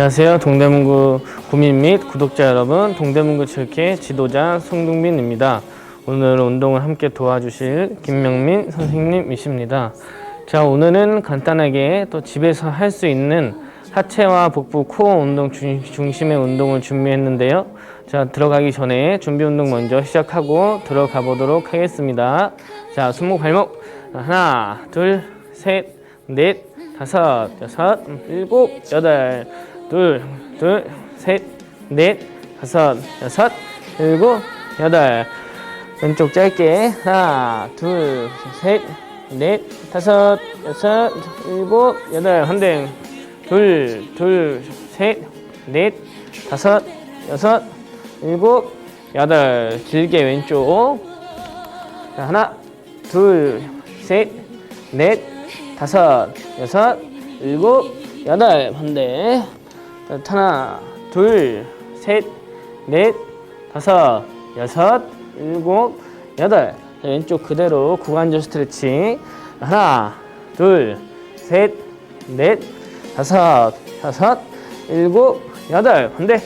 안녕하세요. 동대문구 구민 및 구독자 여러분, 동대문구 체육회 지도자 송동빈입니다. 오늘 운동을 함께 도와주실 김명민 선생님이십니다. 자, 오늘은 간단하게 또 집에서 할 수 있는 하체와 복부 코어 운동 중- 중심의 운동을 준비했는데요. 자, 들어가기 전에 준비 운동 먼저 시작하고 들어가 보도록 하겠습니다. 자, 손목 발목 하나, 둘, 셋, 넷, 다섯, 여섯, 일곱, 여덟, 둘, 둘, 셋, 넷, 다섯, 여섯, 일곱, 여덟. 왼쪽 짧게 하나, 둘, 셋, 넷, 다섯, 여섯, 일곱, 여덟. 한대 둘, 둘, 셋, 넷, 다섯, 여섯, 일곱, 여덟. 길게 왼쪽. 자, 하나, 둘, 셋, 넷, 다섯, 여섯, 일곱, 여덟. 반대. 자, 하나, 둘, 셋, 넷, 다섯, 여섯, 일곱, 여덟. 자, 왼쪽 그대로 구관절 스트레칭. 하나, 둘, 셋, 넷, 다섯, 여섯, 일곱, 여덟. 반대.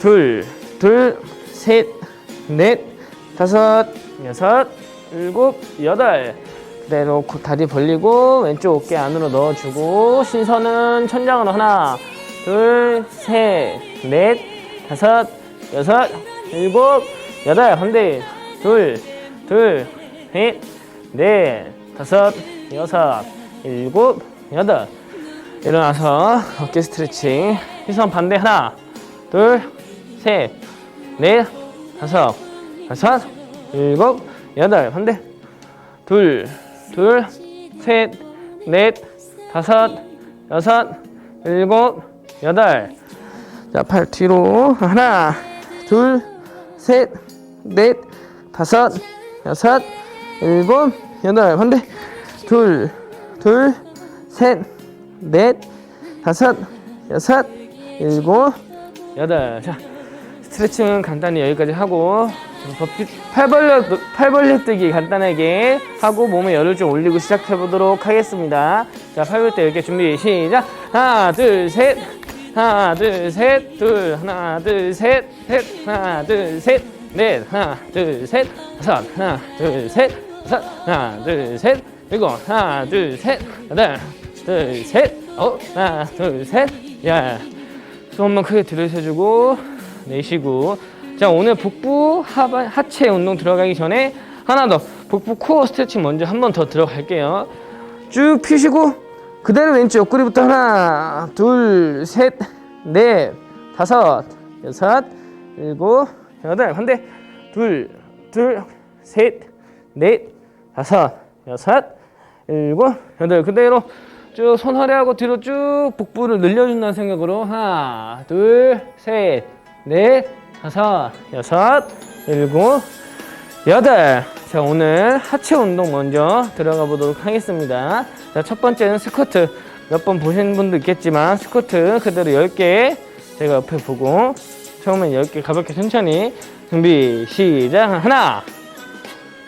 둘, 둘, 셋, 넷, 다섯, 여섯, 일곱, 여덟. 그대로 고- 다리 벌리고 왼쪽 어깨 안으로 넣어주고 시선은 천장으로 하나, 둘, 셋, 넷, 다섯, 여섯, 일곱, 여덟. 반대. 둘, 둘, 셋, 넷, 다섯, 여섯, 일곱, 여덟. 일어나서 어깨 스트레칭. 시선 반대 하나, 둘, 셋, 넷, 다섯, 여섯, 일곱, 여덟. 반대. 둘, 둘, 셋, 넷, 다섯, 여섯, 일곱, 여덟. 자, 팔 뒤로. 하나, 둘, 셋, 넷, 다섯, 여섯, 일곱, 여덟. 반대. 둘, 둘, 셋, 넷, 다섯, 여섯, 일곱, 여덟. 자, 스트레칭은 간단히 여기까지 하고 팔 벌려 팔 벌려 뜨기 간단하게 하고 몸에 열을 좀 올리고 시작해 보도록 하겠습니다. 자, 팔 벌릴 때 이렇게 준비 시작. 하나, 둘, 셋. 하나, 둘, 셋. 둘, 하나, 둘, 셋. 셋. 하나, 둘, 셋. 넷. 하나, 둘, 셋. 다섯. 하나, 둘, 셋. 다섯. 하나, 둘, 셋. 일곱. 하나, 둘, 셋. 여덟. 둘, 셋. 어, 하나, 둘, 셋. 야. 숨 한번 크게 들이쉬주고 내쉬고 자 오늘 복부 하반, 하체 운동 들어가기 전에 하나 더 복부 코어 스트레칭 먼저 한 번 더 들어갈게요 쭉 펴시고 그대로 왼쪽 옆구리부터 하나 둘 셋 넷 다섯 여섯 일곱 여덟. 반대 둘 둘 셋 넷 다섯 여섯 일곱 여덟. 그대로 쭉 손 허리하고 뒤로 쭉 복부를 늘려준다는 생각으로 하나 둘 셋 넷 다섯 여섯 일곱 여덟 자 오늘 하체 운동 먼저 들어가 보도록 하겠습니다. 자 첫 번째는 스쿼트. 몇 번 보신 분도 있겠지만 스쿼트 그대로 10개 제가 옆에 보고 처음엔 10개 가볍게 천천히 준비 시작. 하나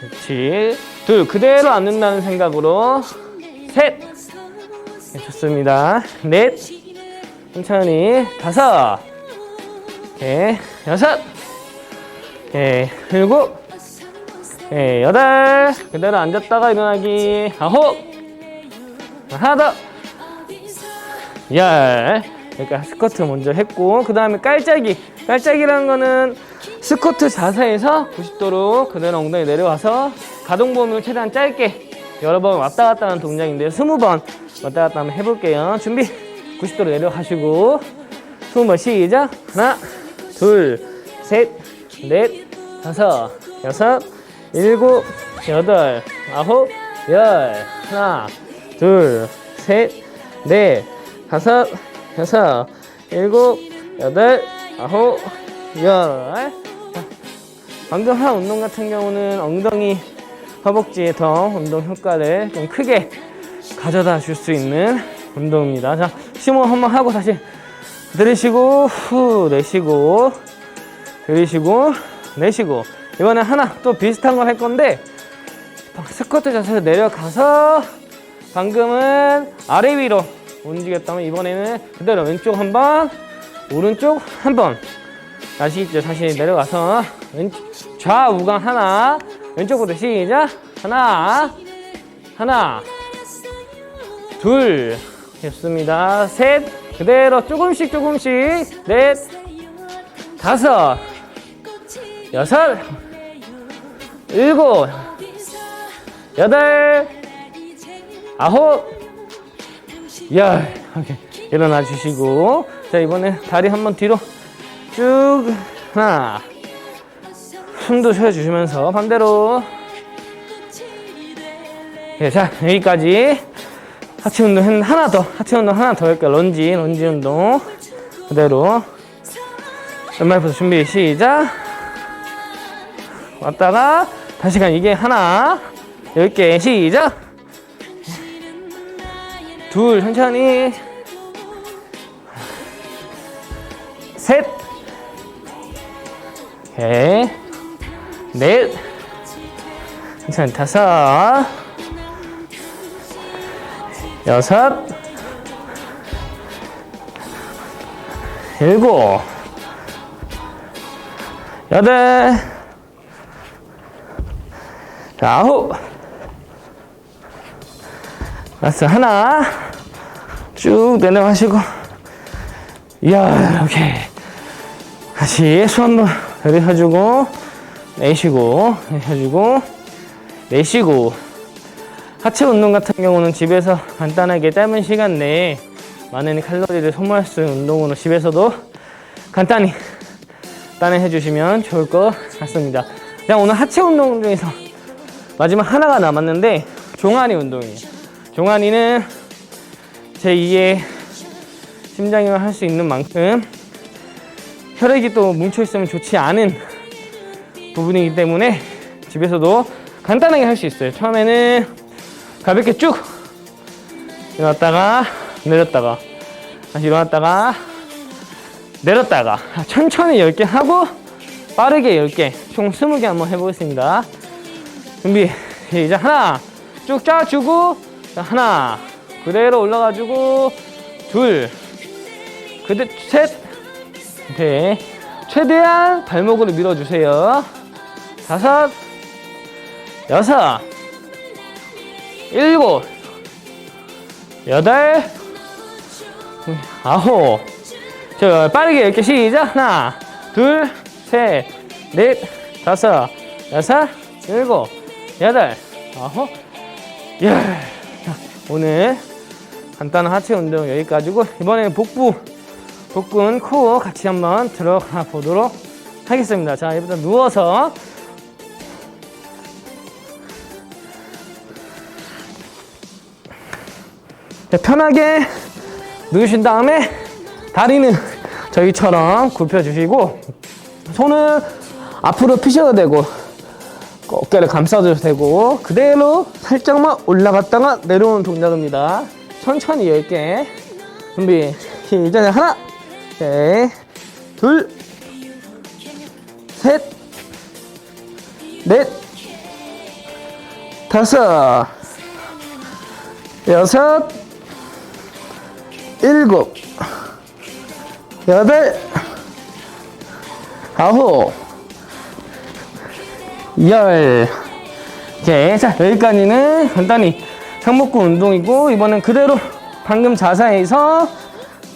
그렇지 둘 그대로 앉는다는 생각으로 셋. 네, 좋습니다. 넷. 천천히 다섯. 네, 여섯. 네, 일곱 네, 여덟. 그대로 앉았다가 일어나기. 아홉. 하나 더. 열. 그러니까 스쿼트 먼저 했고 그 다음에 깔짝이. 깔짝이라는 거는 스쿼트 자세에서 90도로 그대로 엉덩이 내려와서 가동 범위를 최대한 짧게 여러 번 왔다 갔다 하는 동작인데요 20번 왔다 갔다 한번 해볼게요. 준비. 90도로 내려가시고. 20번 시작. 하나 둘 셋 넷 다섯 여섯 일곱 여덟 아홉 열. 하나 둘 셋 넷 다섯 여섯 일곱 여덟 아홉 열. 자, 방금 한 운동 같은 경우는 엉덩이 허벅지에 더 운동 효과를 좀 크게 가져다 줄 수 있는 운동입니다. 자 심호흡 한번 하고 다시 들이쉬고 후 내쉬고 들이쉬고 내쉬고 이번에 하나 또 비슷한 걸 할 건데 스쿼트 자세로 내려가서 방금은 아래 위로 움직였다면 이번에는 그대로 왼쪽 한 번, 오른쪽 한 번. 아시겠죠? 다시 내려가서 왼 좌우강 하나, 왼쪽부터 시작. 하나, 하나, 둘, 좋습니다. 셋, 그대로 조금씩 조금씩, 넷, 다섯, 여섯, 일곱, 여덟, 아홉, 열. 오케이. 일어나 주시고. 자, 이번에 다리 한번 뒤로 쭉. 하나. 숨도 쉬어 주시면서 반대로. 예, 자, 여기까지. 하체 운동 했는데 하나 더. 하체 운동 하나 더 할게요. 런지, 런지 운동. 그대로. 왼발부터 준비, 시작. 왔다가 다시 간 이게 하나. 열 개, 시작. 둘 천천히. 셋. 오케이 넷. 천천히 다섯. 여섯. 일곱. 여덟 자, 아홉. 라스트 하나. 쭉 내려가시고. 이야 오케이 다시 손 한번 내려주고 내쉬고 내쉬고 내쉬고. 하체 운동 같은 경우는 집에서 간단하게 짧은 시간 내에 많은 칼로리를 소모할 수 있는 운동으로 집에서도 간단히 간단히 해주시면 좋을 것 같습니다. 그냥 오늘 하체 운동 중에서 마지막 하나가 남았는데 종아리 운동이에요 종아리는 제2의 심장이을 할 수 있는 만큼 혈액이 또 뭉쳐 있으면 좋지 않은 부분이기 때문에 집에서도 간단하게 할 수 있어요. 처음에는 가볍게 쭉 일어났다가 내렸다가 다시 일어났다가 내렸다가 천천히 10개 하고 빠르게 10개 총 20개 한번 해보겠습니다. 준비 시작. 하나 쭉 짜주고 자, 하나 그대로 올라가지고 둘 그대 셋. 오케이 최대한 발목으로 밀어주세요. 다섯 여섯 일곱 여덟 아홉. 자 빠르게 이렇게 시작. 하나 둘 셋 넷 다섯 여섯 일곱 여덟. 아홉. 열. 자, 오늘 간단한 하체 운동 여기까지고 이번에는 복부 복근 코어 같이 한번 들어가 보도록 하겠습니다. 자, 일단 누워서. 자, 편하게 누우신 다음에 다리는 저희처럼 굽혀 주시고 손을 앞으로 피셔도 되고 어깨를 감싸줘도 되고 그대로 살짝만 올라갔다가 내려오는 동작입니다. 천천히 10개 준비. 시작. 하나. 네, 둘, 셋, 넷, 다섯, 여섯, 일곱, 여덟, 아홉, 열. 오케이. 자, 여기까지는 간단히 상복근 운동이고, 이번엔 그대로 방금 자세에서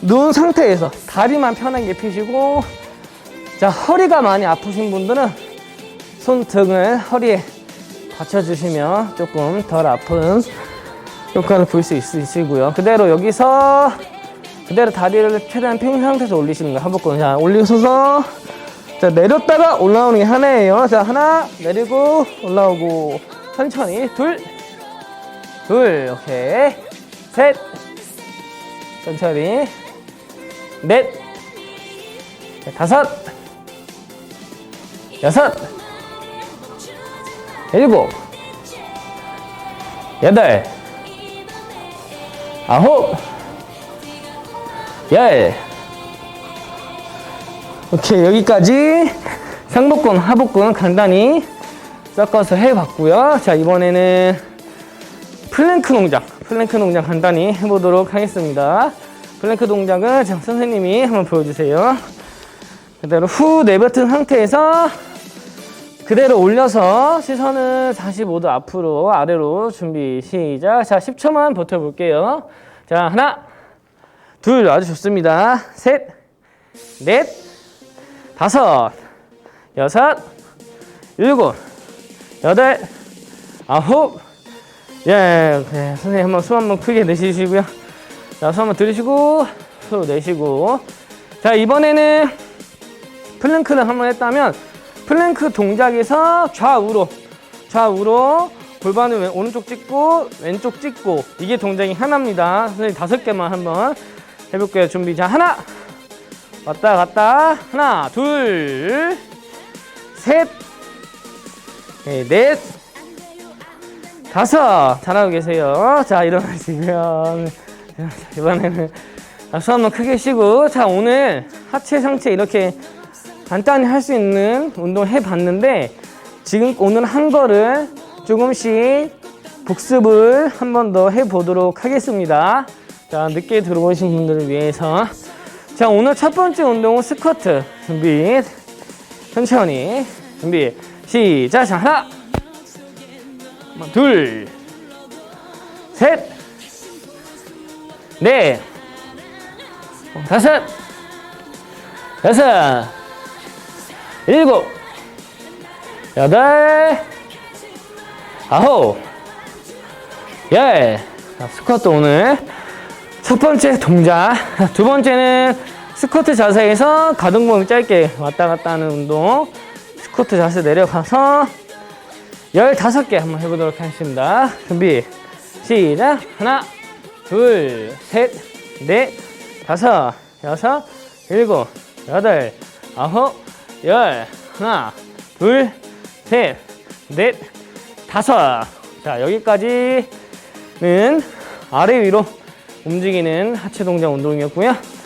누운 상태에서 다리만 편하게 펴시고, 자, 허리가 많이 아프신 분들은 손등을 허리에 받쳐주시면 조금 덜 아픈 효과를 볼 수 있으시고요. 그대로 여기서 그대로 다리를 최대한 펴는 상태에서 올리시는 거예요. 한복근. 자, 올리셔서 자, 내렸다가 올라오는 게 하나예요. 자, 하나, 내리고, 올라오고, 천천히, 둘, 둘, 오케이. 셋, 천천히, 넷, 네, 다섯, 여섯, 일곱, 여덟, 아홉, 열, 오케이 여기까지 상복근 하복근 간단히 섞어서 해봤고요 자 이번에는 플랭크 동작 플랭크 동작 간단히 해보도록 하겠습니다. 플랭크 동작은 자, 선생님이 한번 보여주세요. 그대로 후 내뱉은 상태에서 그대로 올려서 시선을 45도 앞으로 아래로 준비 시작. 자 10초만 버텨볼게요. 자 하나 둘 아주 좋습니다. 셋넷 다섯 여섯 일곱 여덟 아홉 예, 네, 선생님 한번 숨 한번 크게 내쉬시고요. 자, 숨 한번 들이쉬고, 후 내쉬고. 자, 이번에는 플랭크를 한번 했다면, 플랭크 동작에서 좌우로, 좌우로 골반을 왼- 오른쪽 찍고, 왼쪽 찍고, 이게 동작이 하나입니다. 선생님 다섯 개만 한번 해볼게요. 준비. 자, 하나. 왔다 갔다. 하나, 둘, 셋, 네, 넷, 다섯 잘하고 계세요. 자 일어나시고요. 자, 이번에는 숨 한번 크게 쉬고 자 오늘 하체 상체 이렇게 간단히 할 수 있는 운동 해봤는데 지금 오늘 한 거를 조금씩 복습을 한 번 더 해보도록 하겠습니다. 자 늦게 들어오신 분들을 위해서 자 오늘 첫 번째 운동은 스쿼트. 준비. 천천히. 준비. 시작. 자 하나. 둘, 셋, 넷, 어, 다섯, 여섯, 일곱, 여덟, 아홉, 열. 자, 스쿼트 오늘 첫 번째 동작. 두 번째는 스쿼트 자세에서 가동범위 짧게 왔다 갔다 하는 운동. 스쿼트 자세 내려가서 15개 한번 해보도록 하겠습니다. 준비, 시작. 하나, 둘, 셋, 넷, 다섯, 여섯, 일곱, 여덟, 아홉, 열. 하나, 둘, 셋, 넷, 다섯. 자, 여기까지는 아래 위로 움직이는 하체 동작 운동이었고요.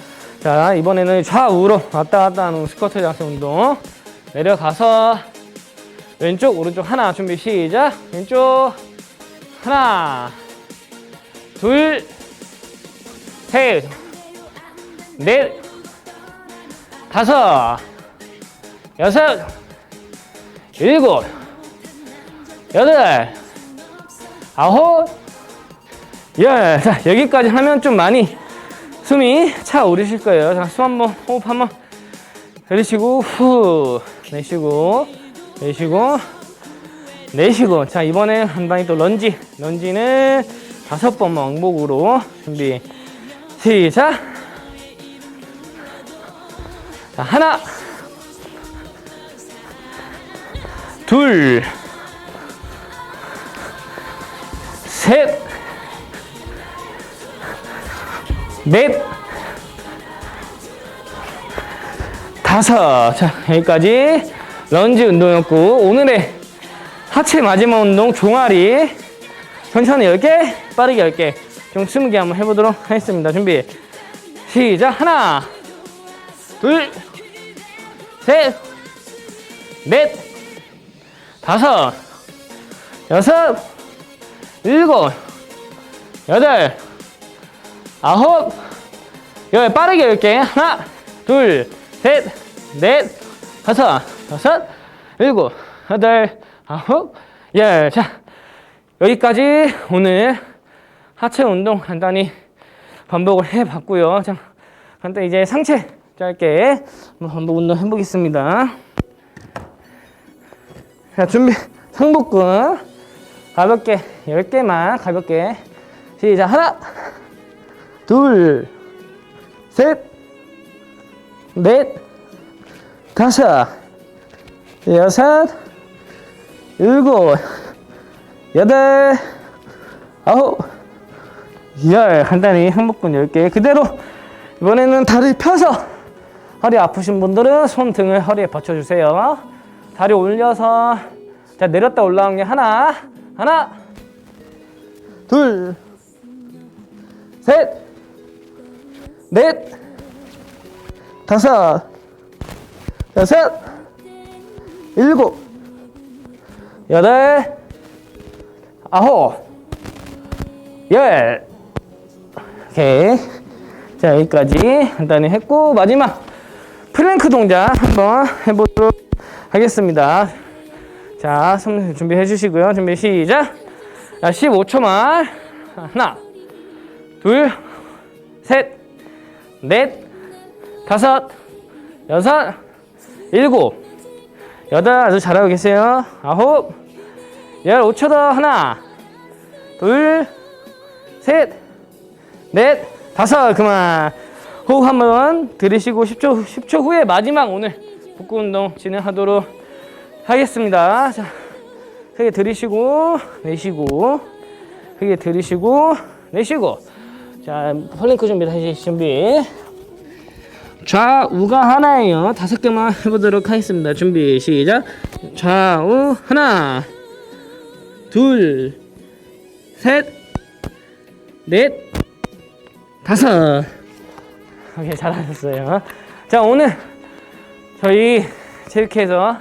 자, 이번에는 좌우로 왔다 갔다 하는 스쿼트 자세 운동. 내려가서 왼쪽 오른쪽 하나 준비 시작 왼쪽 하나 둘셋넷 다섯 여섯 일곱 여덟 아홉 열 자, 여기까지 하면 좀 많이 숨이 차 오르실 거예요. 자, 숨 한번 호흡 한번 들이쉬고 후. 내쉬고 내쉬고 내쉬고. 자한 방에 또 런지. 런지는 다섯 번 왕복으로 준비. 시작! 자 하나. 둘 셋 넷 다섯. 자 여기까지 런지 운동이었고 오늘의 하체 마지막 운동 종아리 천천히 10개 빠르게 10개 좀 20개 한번 해보도록 하겠습니다. 준비 시작! 하나 둘 셋 넷 다섯 여섯 일곱 여덟 아홉. 열 빠르게 10개 하나 둘 셋 넷 다섯 여섯 일곱 여덟 아홉 열. 자 여기까지 오늘 하체 운동 간단히 반복을 해봤고요. 자 간단히 이제 상체 짧게 한번 반복 운동 해보겠습니다. 자 준비 상복근 가볍게 10개만 가볍게. 시작. 하나 둘 셋 넷 다섯, 여섯, 일곱, 여덟, 아홉, 열. 간단히 항복근 10개. 그대로 이번에는 다리 펴서 허리 아프신 분들은 손 등을 허리에 받쳐주세요. 다리 올려서 자 내렸다 올라온 게 하나, 하나, 둘, 셋, 넷, 다섯, 여섯, 일곱, 여덟, 아홉, 열. 오케이. 자, 여기까지 간단히 했고, 마지막 플랭크 동작 한번 해보도록 하겠습니다. 자, 손 준비해 주시고요. 준비 시작. 자, 15초만. 하나, 둘, 셋, 넷, 다섯, 여섯, 일곱, 여덟, 아주 잘하고 계세요. 아홉, 열오초 더. 하나, 둘, 셋, 넷, 다섯. 그만. 호흡 한번 들이쉬고 10초, 10초 후에 마지막 오늘 복구 운동 진행하도록 하겠습니다. 자, 크게 들이쉬고, 내쉬고, 크게 들이쉬고, 내쉬고. 자, 플랭크 준비 다시 준비. 좌우가 하나예요. 다섯 개만 해보도록 하겠습니다. 준비 시작. 좌우 하나, 둘, 셋, 넷, 다섯. 오케이 잘하셨어요. 자 오늘 저희 체육회에서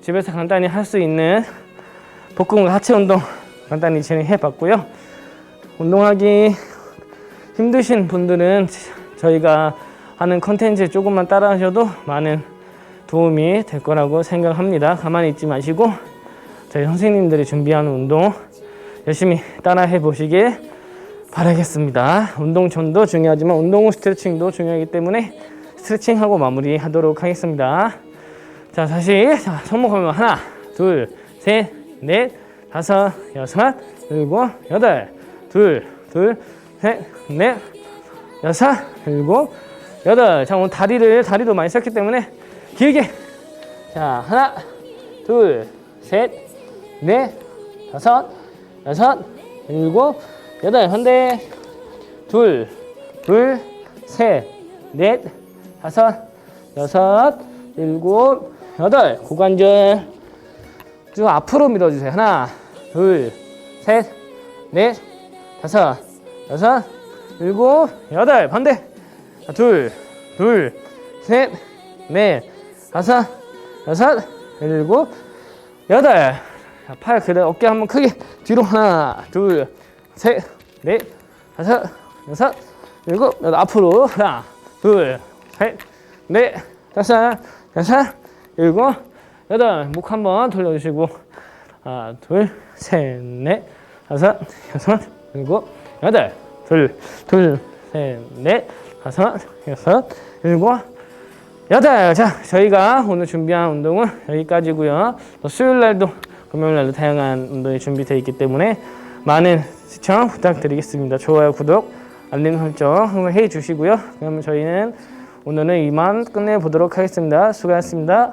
집에서 간단히 할 수 있는 복근과 하체 운동 간단히 진행해 봤고요. 운동하기 힘드신 분들은 저희가 하는 컨텐츠 조금만 따라하셔도 많은 도움이 될 거라고 생각합니다. 가만히 있지 마시고 저희 선생님들이 준비하는 운동 열심히 따라해 보시길 바라겠습니다. 운동 전도 중요하지만 운동 후 스트레칭도 중요하기 때문에 스트레칭하고 마무리하도록 하겠습니다. 자, 다시 자, 손목 하면 하나, 둘, 셋, 넷, 다섯, 여섯, 일곱, 여덟, 둘, 둘, 셋, 넷, 여섯, 일곱, 여덟. 자, 오늘 다리를 다리도 많이 썼기 때문에 길게. 자, 하나, 둘, 셋, 넷, 다섯, 여섯, 일곱, 여덟. 한대, 둘, 둘, 셋, 넷, 다섯, 여섯, 일곱, 여덟. 고관절 쭉 앞으로 밀어주세요. 하나, 둘, 셋, 넷, 다섯, 여섯, 일곱, 여덟. 반대. 자, 둘, 둘, 셋, 넷, 다섯, 여섯, 일곱, 여덟. 자, 팔 그대로 어깨 한번 크게 뒤로 하나, 둘, 셋, 넷, 다섯, 여섯, 일곱, 여덟. 앞으로 하나, 둘, 셋, 넷, 다섯, 여섯, 일곱, 여덟. 목 한번 돌려주시고 하나, 둘, 셋, 넷, 다섯, 여섯, 일곱, 여덟. 둘, 둘, 셋, 넷, 다섯, 여섯, 일곱, 여덟. 자, 저희가 오늘 준비한 운동은 여기까지고요. 또 수요일 날도 금요일 날도 다양한 운동이 준비되어 있기 때문에 많은 시청 부탁드리겠습니다. 좋아요, 구독, 알림 설정 해 주시고요. 그러면 저희는 오늘은 이만 끝내 보도록 하겠습니다. 수고하셨습니다.